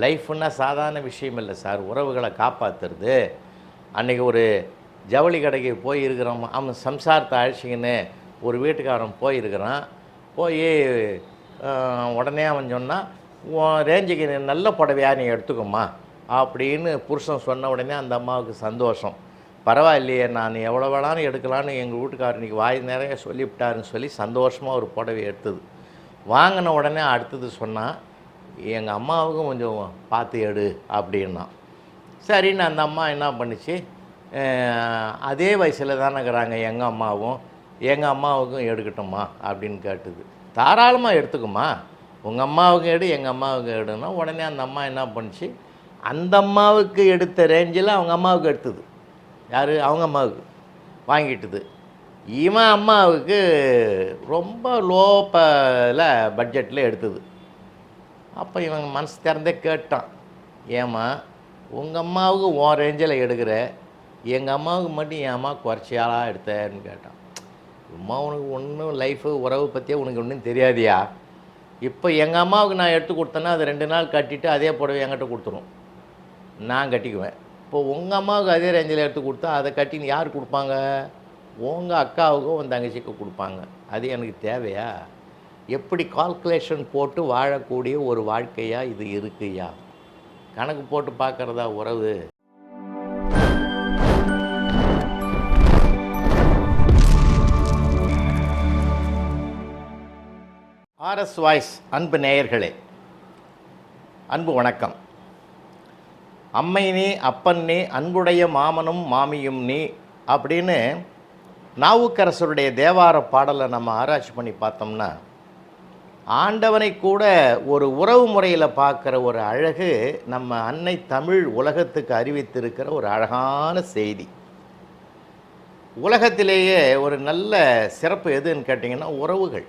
லைஃப்னா சாதாரண விஷயம் இல்லை சார். உறவுகளை காப்பாற்றுறது அன்றைக்கி ஒரு ஜவுளி கடைக்கு போய் இருக்கிறோம் அவன் சம்சாரத்தை அழைச்சிக்கின்னு ஒரு வீட்டுக்காரன் போயிருக்கிறான். போய் உடனே அவன் சொன்னால் உன் ரேஞ்சுக்கு நல்ல புடவையாக நீ எடுத்துக்கோமா அப்படின்னு புருஷன் சொன்ன உடனே அந்த அம்மாவுக்கு சந்தோஷம். பரவாயில்லையே நான் எவ்வளோ வேணாலும் எடுக்கலான்னு எங்கள் வீட்டுக்காரர் இன்றைக்கி வாய் நிறைய சொல்லிவிட்டாருன்னு சொல்லி சந்தோஷமாக ஒரு புடவை எடுத்தது. வாங்கின உடனே அடுத்தது சொன்னால் எங்கள் அம்மாவுக்கும் கொஞ்சம் பார்த்து எடு அப்படின்னா. சரின்னு அந்த அம்மா என்ன பண்ணுச்சு? அதே வயசில் தானே இருக்கிறாங்க எங்கள் அம்மாவும். எங்கள் அம்மாவுக்கும் எடுக்கட்டுமா அப்படின்னு கேட்டுது. தாராளமாக எடுத்துக்குமா? உங்கள் அம்மாவுக்கு எடு எங்கள் அம்மாவுக்கு எடுன்னா உடனே அந்த அம்மா என்ன பண்ணுச்சு? அந்த அம்மாவுக்கு எடுத்த ரேஞ்சில் அவங்க அம்மாவுக்கு எடுத்தது. யார்? அவங்க அம்மாவுக்கு வாங்கிட்டுது. இவன் அம்மாவுக்கு ரொம்ப லோப்பில் பட்ஜெட்டில் எடுத்தது. அப்போ இவங்க மனசு திறந்தே கேட்டான் ஏம்மா உங்கள் அம்மாவுக்கு உன் ரேஞ்சில் எடுக்கிற எங்கள் அம்மாவுக்கு மட்டும் என் அம்மா குறைச்சியாலாக எடுத்தேன்னு கேட்டான். சும்மா உனக்கு ஒன்றும் லைஃபு உறவு பற்றியே உனக்கு ஒன்றும் தெரியாதியா? இப்போ எங்கள் அம்மாவுக்கு நான் எடுத்து கொடுத்தேன்னா அது ரெண்டு நாள் கட்டிட்டு அதே புடவை என்கிட்ட கொடுத்துரும். நான் கட்டிக்குவேன். இப்போ உங்கள் அம்மாவுக்கு அதே ரேஞ்சில் எடுத்து கொடுத்தா அதை கட்டின்னு யார் கொடுப்பாங்க? உங்கள் அக்காவுக்கும் உன் தங்கச்சிக்கு கொடுப்பாங்க. அது எனக்கு தேவையா? எப்படி கால்குலேஷன் போட்டு வாழக்கூடிய ஒரு வாழ்க்கையாக இது இருக்குயா கணக்கு போட்டு பார்க்குறதா உறவு. ஆர்எஸ் வாய்ஸ் அன்பு நேயர்களே அன்பு வணக்கம். அம்மை நீ அப்பன் நீ அன்புடைய மாமனும் மாமியும் நீ அப்படின்னு நாவுக்கரசருடைய தேவார பாடலை நம்ம ஆராய்ச்சி பண்ணி பார்த்தோம்னா ஆண்டவனை கூட ஒரு உறவு முறையில் பார்க்குற ஒரு அழகு நம்ம அன்னை தமிழ் உலகத்துக்கு அறிவித்திருக்கிற ஒரு அழகான செய்தி. உலகத்திலேயே ஒரு நல்ல சிறப்பு எதுன்னு கேட்டிங்கன்னா உறவுகள்.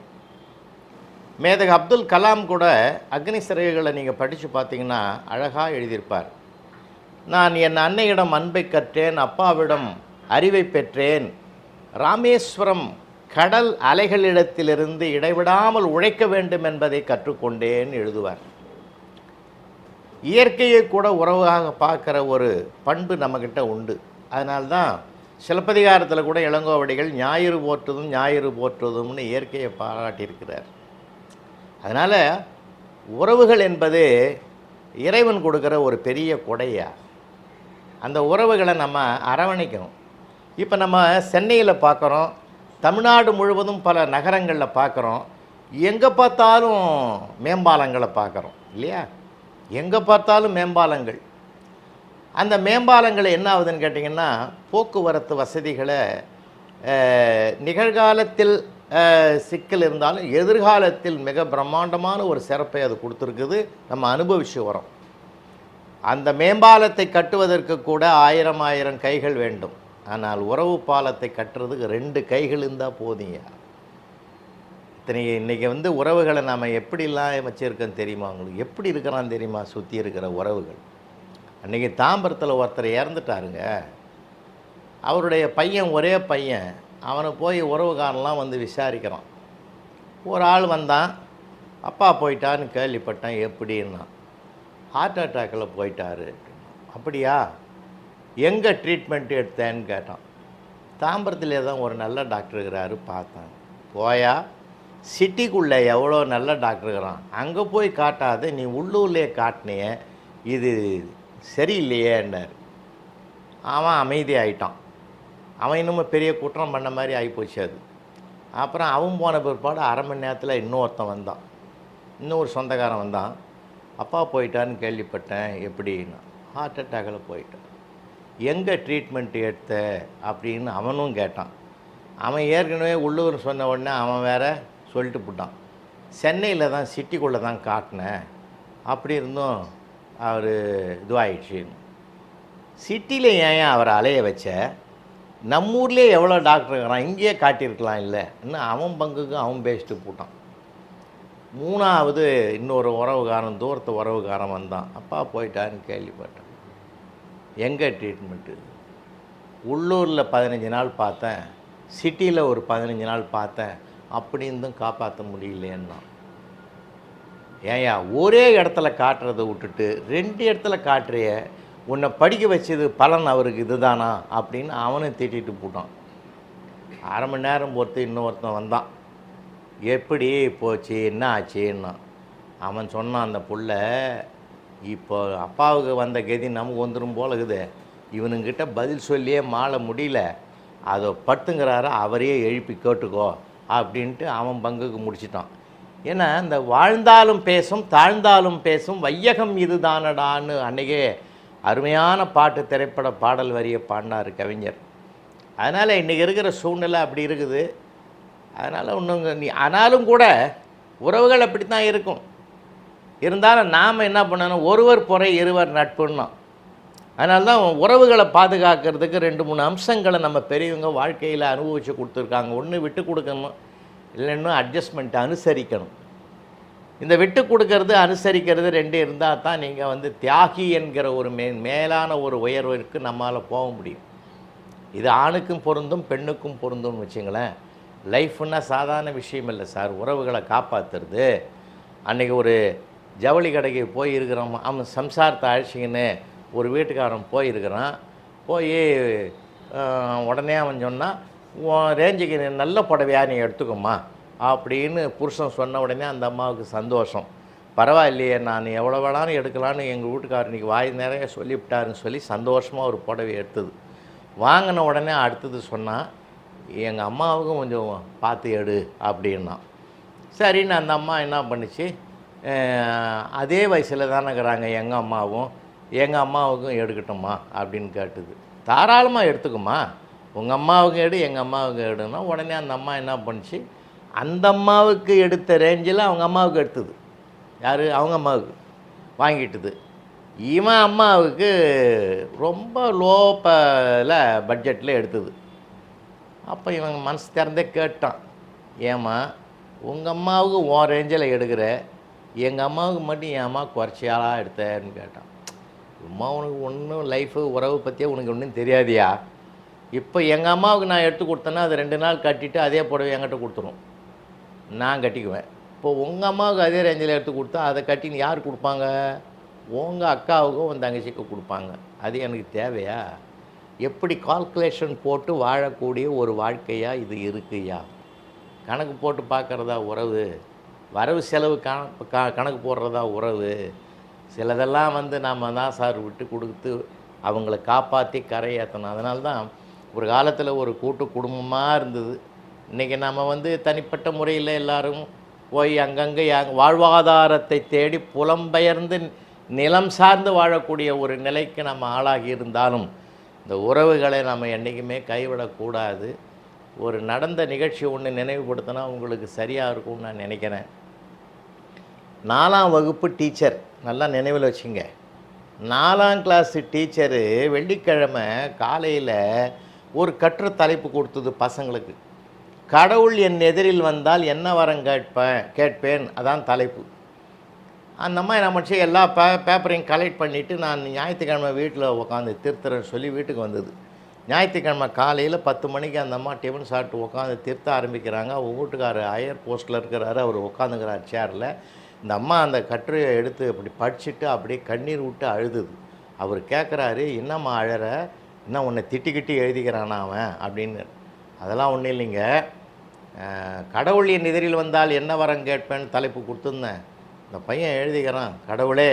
மேதக அப்துல் கலாம் கூட அக்னி சிறகுகளை நீங்கள் படித்து பார்த்தீங்கன்னா அழகாக எழுதியிருப்பார். நான் என் அன்னையிடம் அன்பை கற்றேன் அப்பாவிடம் அறிவை பெற்றேன். ராமேஸ்வரம் கடல் அலைகளிடத்திலிருந்து இடைவிடாமல் உழைக்க வேண்டும் என்பதை கற்றுக்கொண்டேன் எழுதுவார். இயற்கையை கூட உறவாக பார்க்குற ஒரு பண்பு நம்மக்கிட்ட உண்டு. அதனால்தான் சிலப்பதிகாரத்தில் கூட இளங்கோவடிகள் ஞாயிறு போற்றுதும் ஞாயிறு போற்றுதும்னு இயற்கையை பாராட்டியிருக்கிறார். அதனால் உறவுகள் என்பது இறைவன் கொடுக்குற ஒரு பெரிய கொடையா? அந்த உறவுகளை நம்ம அரவணைக்கணும். இப்போ நம்ம சென்னையில் பார்க்குறோம் தமிழ்நாடு முழுவதும் பல நகரங்களில் பார்க்குறோம். எங்கே பார்த்தாலும் மேம்பாலங்களை பார்க்குறோம் இல்லையா? எங்கே பார்த்தாலும் மேம்பாலங்கள். அந்த மேம்பாலங்களை என்ன ஆகுதுன்னு கேட்டிங்கன்னா போக்குவரத்து வசதிகளை நிகழ்காலத்தில் சிக்கல் இருந்தாலும் எதிர்காலத்தில் மிக பிரம்மாண்டமான ஒரு சிறப்பை அது கொடுத்துருக்குது. நம்ம அனுபவிச்சு வரோம் அந்த மேம்பாலத்தை கட்டுவதற்கு கூட ஆயிரம் ஆயிரம் கைகள் வேண்டும். ஆனால் உறவு பாலத்தை கட்டுறதுக்கு ரெண்டு கைகள் இருந்தால் போதுங்க. இத்தனை இன்றைக்கி வந்து உறவுகளை நாம் எப்படிலாம் வச்சுருக்கோம் தெரியுமா அவங்களுக்கு எப்படி இருக்கிறான் தெரியுமா? சுற்றி இருக்கிற உறவுகள். அன்றைக்கி தாம்பரத்தில் ஒருத்தர் இறந்துட்டாருங்க. அவருடைய பையன் ஒரே பையன். அவனை போய் உறவுக்காரன்லாம் வந்து விசாரிக்கிறான். ஒரு ஆள் வந்தான். அப்பா போயிட்டான்னு கேள்விப்பட்டேன். எப்படின்னா ஹார்ட் அட்டாக்கில் போயிட்டாரு. அப்படியா? எங்கே ட்ரீட்மெண்ட் எடுத்தேன்னு கேட்டான். தாம்பரத்திலே தான் ஒரு நல்ல டாக்டர் இருக்கிறாரு பார்த்தேன். போயா சிட்டிக்குள்ளே எவ்வளோ நல்ல டாக்டர் இருக்கிறான். அங்கே போய் காட்டாத நீ உள்ளூர்லேயே காட்டினிய இது சரியில்லையேன்னார். அவன் அமைதி ஆயிட்டான் அவன் இன்னும் பெரிய குற்றம் பண்ண மாதிரி ஆகிப்போச்சு அது. அப்புறம் அவன் போன பிற்பாடு அரை மணி நேரத்தில் இன்னொருத்தன் வந்தான். இன்னொரு சொந்தக்காரன் வந்தான். அப்பா போயிட்டான்னு கேள்விப்பட்டேன் எப்படின்னா ஹார்ட் அட்டாக்கில் போயிட்டான். எங்கே ட்ரீட்மெண்ட் எடுத்த அப்படின்னு அவனும் கேட்டான். அவன் ஏற்கனவே உள்ளூர் சொன்ன உடனே அவன் வேற சொல்லிட்டு போட்டான். சென்னையில் தான் சிட்டிக்குள்ளே தான் காட்டினேன் அப்படி இருந்தும் அவர் இதுவாகிடுச்சு சிட்டியில் ஏன் ஏன் அவரை அலைய வச்ச? நம்ம ஊர்லேயே எவ்வளோ டாக்டர் இருக்கிறான் இங்கேயே காட்டியிருக்கலாம் இல்லை? இன்னும் அவன் பங்குக்கு அவன் பேசிட்டு போட்டான். மூணாவது இன்னொரு உறவுக்காரன் தூரத்து உறவுக்காரன் வந்தான். அப்பா போயிட்டான்னு கேள்விப்பட்டேன். எங்கே ட்ரீட்மெண்ட்டு உள்ளூரில் பதினஞ்சு நாள் பார்த்தேன். சிட்டியில் ஒரு பதினஞ்சு நாள் பார்த்தேன். அப்படி இருந்தும் காப்பாற்ற முடியலைன்னா ஏயா ஒரே இடத்துல காட்டுறதை விட்டுட்டு ரெண்டு இடத்துல காட்டுறிய உன்னை படிக்க வச்சது பலன் அவருக்கு இதுதானா அப்படின்னு அவனும் திட்டிட்டு போட்டான். அரை மணி நேரம் பொறுத்து இன்னொருத்தன் வந்தான். எப்படி போச்சு என்ன ஆச்சுன்னா அவன் சொன்னான் அந்த புள்ள இப்போ அப்பாவுக்கு வந்த கதி நமக்கு வந்துடும் போல இருக்குது. இவனுங்கிட்ட பதில் சொல்லியே மாள முடியல. அதை பட்டுங்கிறார அவரையே எழுப்பி கேட்டுக்கோ அப்படின்ட்டு அவன் பங்குக்கு முடிச்சிட்டான். ஏன்னா இந்த வாழ்ந்தாலும் பேசும் தாழ்ந்தாலும் பேசும் வையகம் இதுதானடான்னு அன்றைக்கே அருமையான பாட்டு திரைப்பட பாடல் வரியை பாடினார் கவிஞர். அதனால் இன்றைக்கி இருக்கிற சூழ்நிலை அப்படி இருக்குது. அதனால் ஒன்றுங்க நீ ஆனாலும் கூட உறவுகள் அப்படி தான் இருக்கும். இருந்தாலும் நாம் என்ன பண்ணணும்? ஒருவர் பொறை இருவர் நட்புன்னோம். அதனால தான் உறவுகளை பாதுகாக்கிறதுக்கு ரெண்டு மூணு அம்சங்களை நம்ம பெரியவங்க வாழ்க்கையில் அனுபவித்து கொடுத்துருக்காங்க. ஒன்று விட்டு கொடுக்கணும். இல்லைன்னு அட்ஜஸ்ட்மெண்ட் அனுசரிக்கணும். இந்த விட்டு கொடுக்கறது அனுசரிக்கிறது ரெண்டு இருந்தால் தான் நீங்கள் வந்து தியாகி என்கிற ஒரு மே மேலான ஒரு உயர்விற்கு நம்மால் போக முடியும். இது ஆணுக்கும் பொருந்தும் பெண்ணுக்கும் பொருந்தும்னு வச்சுங்களேன். லைஃப்னால் சாதாரண விஷயம் இல்லை சார். உறவுகளை காப்பாற்றுறது அன்றைக்கி ஒரு ஜவுளி கடைக்கு போயிருக்கிறோம். அவன் சம்சாரத்தை அழைச்சிக்கின்னு ஒரு வீட்டுக்காரன் போயிருக்கிறான். போய் உடனே அவன் சொன்னான் உன் ரேஞ்சுக்கு நல்ல புடவையாக நீ எடுத்துக்கோமா அப்படின்னு புருஷன் சொன்ன உடனே அந்த அம்மாவுக்கு சந்தோஷம். பரவாயில்லையே நான் எவ்வளோ வேணாலும் எடுக்கலான்னு எங்கள் வீட்டுக்காரர் இன்றைக்கி வாய் நிறைய சொல்லிவிட்டாருன்னு சொல்லி சந்தோஷமாக ஒரு புடவை எடுத்தது. வாங்கின உடனே அடுத்தது சொன்னால் எங்கள் அம்மாவுக்கும் கொஞ்சம் பார்த்து எடு அப்படின்னா. சரின்னு அந்த அம்மா என்ன பண்ணுச்சு? அதே வயசில் தானே இருக்கிறாங்க எங்கள் அம்மாவும். எங்கள் அம்மாவுக்கும் எடுக்கட்டும்மா அப்படின்னு கேட்டுது. தாராளமாக எடுத்துக்குமா? உங்கள் அம்மாவுக்கு எடு எங்கள் அம்மாவுக்கு எடுன்னா உடனே அந்த அம்மா என்ன பண்ணுச்சு? அந்த அம்மாவுக்கு எடுத்த ரேஞ்சில் அவங்க அம்மாவுக்கு எடுத்தது. யார்? அவங்க அம்மாவுக்கு வாங்கிட்டுது. இவன் அம்மாவுக்கு ரொம்ப லோப்பில் பட்ஜெட்டில் எடுத்தது. அப்போ இவங்க மனசு திறந்தே கேட்டான். ஏம்மா உங்கள் அம்மாவுக்கு உன் ரேஞ்சில் எடுக்கிற எங்கள் அம்மாவுக்கு மட்டும் என் அம்மா குறைச்சியாலாக எடுத்தேன்னு கேட்டான். சும்மா உனக்கு ஒன்றும் லைஃபு உறவு பற்றியே உனக்கு ஒன்றும் தெரியாதியா? இப்போ எங்கள் அம்மாவுக்கு நான் எடுத்து கொடுத்தேன்னா அது ரெண்டு நாள் கட்டிட்டு அதே புடவை என்கிட்ட கொடுத்துரும். நான் கட்டிக்குவேன். இப்போ உங்கள் அம்மாவுக்கு அதே ரேஞ்சில் எடுத்து கொடுத்தா அதை கட்டின்னு யார் கொடுப்பாங்க? உங்கள் அக்காவுக்கும் உன் தங்கச்சிக்கு கொடுப்பாங்க. அது எனக்கு தேவையா? எப்படி கால்குலேஷன் போட்டு வாழக்கூடிய ஒரு வாழ்க்கையாக இது இருக்குயா கணக்கு போட்டு பார்க்குறதா உறவு. வரவு செலவு கணக்கு க கணக்கு போடுறதா உறவு. சிலதெல்லாம் வந்து நாம் தான் சார் விட்டு கொடுத்து அவங்கள காப்பாற்றி கரையேற்றணும் அதனால தான் ஒரு காலத்தில் ஒரு கூட்டு குடும்பமாக இருந்தது. இன்றைக்கி நம்ம வந்து தனிப்பட்ட முறையில் எல்லாரும் போய் அங்கங்கே வாழ்வாதாரத்தை தேடி புலம்பெயர்ந்து நிலம் சார்ந்து வாழக்கூடிய ஒரு நிலைக்கு நம்ம ஆளாகி இருந்தாலும் இந்த உறவுகளை நம்ம என்றைக்குமே கைவிடக்கூடாது. ஒரு நடந்த நிகழ்ச்சி ஒன்று நினைவுபடுத்தினா உங்களுக்கு சரியாக இருக்கும்னு நான் நினைக்கிறேன். நாலாம் வகுப்பு டீச்சர். நல்லா நினைவில் வச்சுங்க. நாலாம் கிளாஸு டீச்சரு வெள்ளிக்கிழமை காலையில் ஒரு கற்று தலைப்பு கொடுத்தது பசங்களுக்கு. கடவுள் என் எதிரில் வந்தால் என்ன வரம் கேட்பேன் கேட்பேன் அதான் தலைப்பு. அந்த அம்மா என்ன பண்ணுச்சு? எல்லா பே பேப்பரையும் கலெக்ட் பண்ணிவிட்டு நான் ஞாயிற்றுக்கிழமை வீட்டில் உட்காந்து திருத்துறேன்னு சொல்லி வீட்டுக்கு வந்தது. ஞாயிற்றுக்கிழமை காலையில் பத்து மணிக்கு அந்த அம்மா டிஃபன் சாப்பிட்டு உட்காந்து திருத்த ஆரம்பிக்கிறாங்க. அவங்க வீட்டுக்காரர் ஹையர் போஸ்ட்டில் இருக்கிறாரு. அவர் உட்காந்துக்கிறார் சேரில் இந்த அம்மா அந்த கட்டுரையை எடுத்து அப்படி படிச்சுட்டு அப்படியே கண்ணீர் விட்டு அழுதுது. அவர் கேட்குறாரு என்னம்மா அழற? என்ன உன்னை திட்டிக்கிட்டு எழுதிக்கிறானா அவன்? அப்படின்னு. அதெல்லாம் ஒன்றும் இல்லைங்க. அஹ், கடவுள் என் எதிரில் வந்தால் என்ன வரம் கேட்பேன்னு தலைப்பு கொடுத்துருந்தேன். இந்த பையன் எழுதிக்கிறான் கடவுளே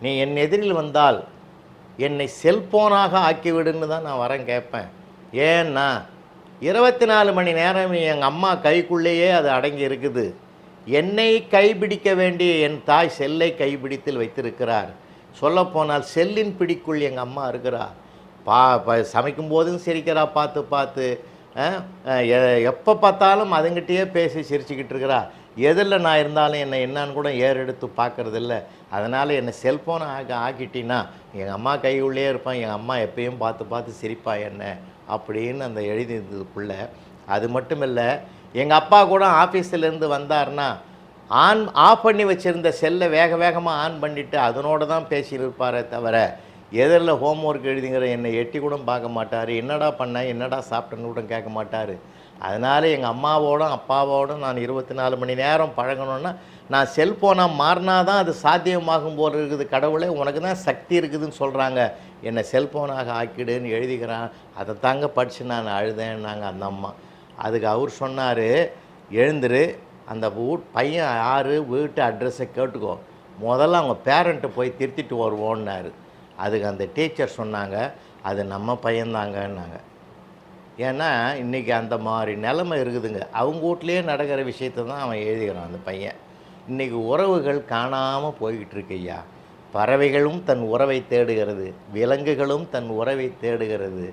நீ என் எதிரில் வந்தால் என்னை செல்போனாக ஆக்கிவிடுன்னு தான் நான் வரேன் கேட்பேன். ஏன்னா இருபத்தி நாலு மணி நேரம் எங்கள் அம்மா கைக்குள்ளேயே அது அடங்கி இருக்குது. என்னை கைபிடிக்க வேண்டிய என் தாய் செல்லை கைபிடித்தில் வைத்திருக்கிறார். சொல்லப்போனால் செல்லின் பிடிக்குள் எங்கள் அம்மா இருக்கிறார் பா ப சமைக்கும் போதும் சிரிக்கிறா பார்த்து பார்த்து எப்போ பார்த்தாலும் அதுங்கிட்டேயே பேசி சிரிச்சுக்கிட்டு இருக்கிறா. எதில் நான் இருந்தாலும் என்னை என்னான்னு கூட ஏறெடுத்து பார்க்கறதில்ல. அதனால் என்னை செல்ஃபோனை ஆக ஆக்கிட்டினா எங்கள் அம்மா கை உள்ளே இருப்பான் எங்கள் அம்மா எப்பயும் பார்த்து பார்த்து சிரிப்பா என்ன? அப்படின்னு அந்த எழுதியதுக்குள்ள அது மட்டும் இல்லை எங்கள் அப்பா கூட ஆஃபீஸிலேருந்து வந்தாருன்னா ஆன் ஆஃப் பண்ணி வச்சுருந்த செல்லை வேக வேகமாக ஆன் பண்ணிவிட்டு அதனோடு தான் பேசியிருப்பாரே தவிர எதிரில் ஹோம்ஒர்க் எழுதிங்கிற என்னை எட்டி கூட பார்க்க மாட்டார். என்னடா பண்ண என்னடா சாப்பிட்டேன்னு கூட கேட்க மாட்டார். அதனால் எங்கள் அம்மாவோடும் அப்பாவோடும் நான் இருபத்தி நாலு மணி நேரம் பழகணுன்னா நான் செல்ஃபோனாக மாறினா தான் அது சாத்தியமாகும் போல் இருக்குது கடவுளே உனக்கு தான் சக்தி இருக்குதுன்னு சொல்கிறாங்க என்னை செல்ஃபோனாக ஆக்கிடுன்னு எழுதிக்கிறான். அதை தாங்க படித்து நான் அழுதேன்னாங்க அந்த அம்மா. அதுக்கு அவர் சொன்னார் எழுந்துரு அந்த வீட் பையன் யார் வீட்டு அட்ரஸை கேட்டுக்கோ. முதல்ல அவங்க பேரண்ட்டை போய் திருத்திட்டு வருவோன்னாரு. அதுக்கு அந்த டீச்சர் சொன்னாங்க அது நம்ம பையன்தாங்கன்னாங்க. ஏன்னா இன்றைக்கி அந்த மாதிரி நிலமை இருக்குதுங்க. அவங்க வீட்லேயே நடக்கிற விஷயத்தை தான் அவன் எழுதிக்கிறான் அந்த பையன். இன்றைக்கி உறவுகள் காணாமல் போய்கிட்டு இருக்கையா பறவைகளும் தன் உறவை தேடுகிறது விலங்குகளும் தன் உறவை தேடுகிறது.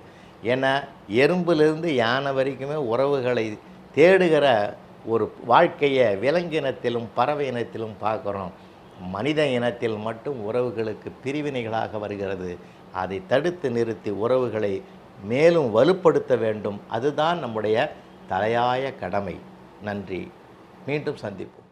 ஏன்னா எறும்பிலிருந்து யானை வரைக்குமே உறவுகளை தேடுகிற ஒரு வாழ்க்கையை விலங்கினத்திலும் பறவை இனத்திலும் பார்க்குறோம். மனித இனத்தில் மட்டும் உறவுகளுக்கு பிரிவினைகளாக வருகிறது. அதை தடுத்து நிறுத்தி உறவுகளை மேலும் வலுப்படுத்த வேண்டும். அதுதான் நம்முடைய தலையாய கடமை. நன்றி. மீண்டும் சந்திப்போம்.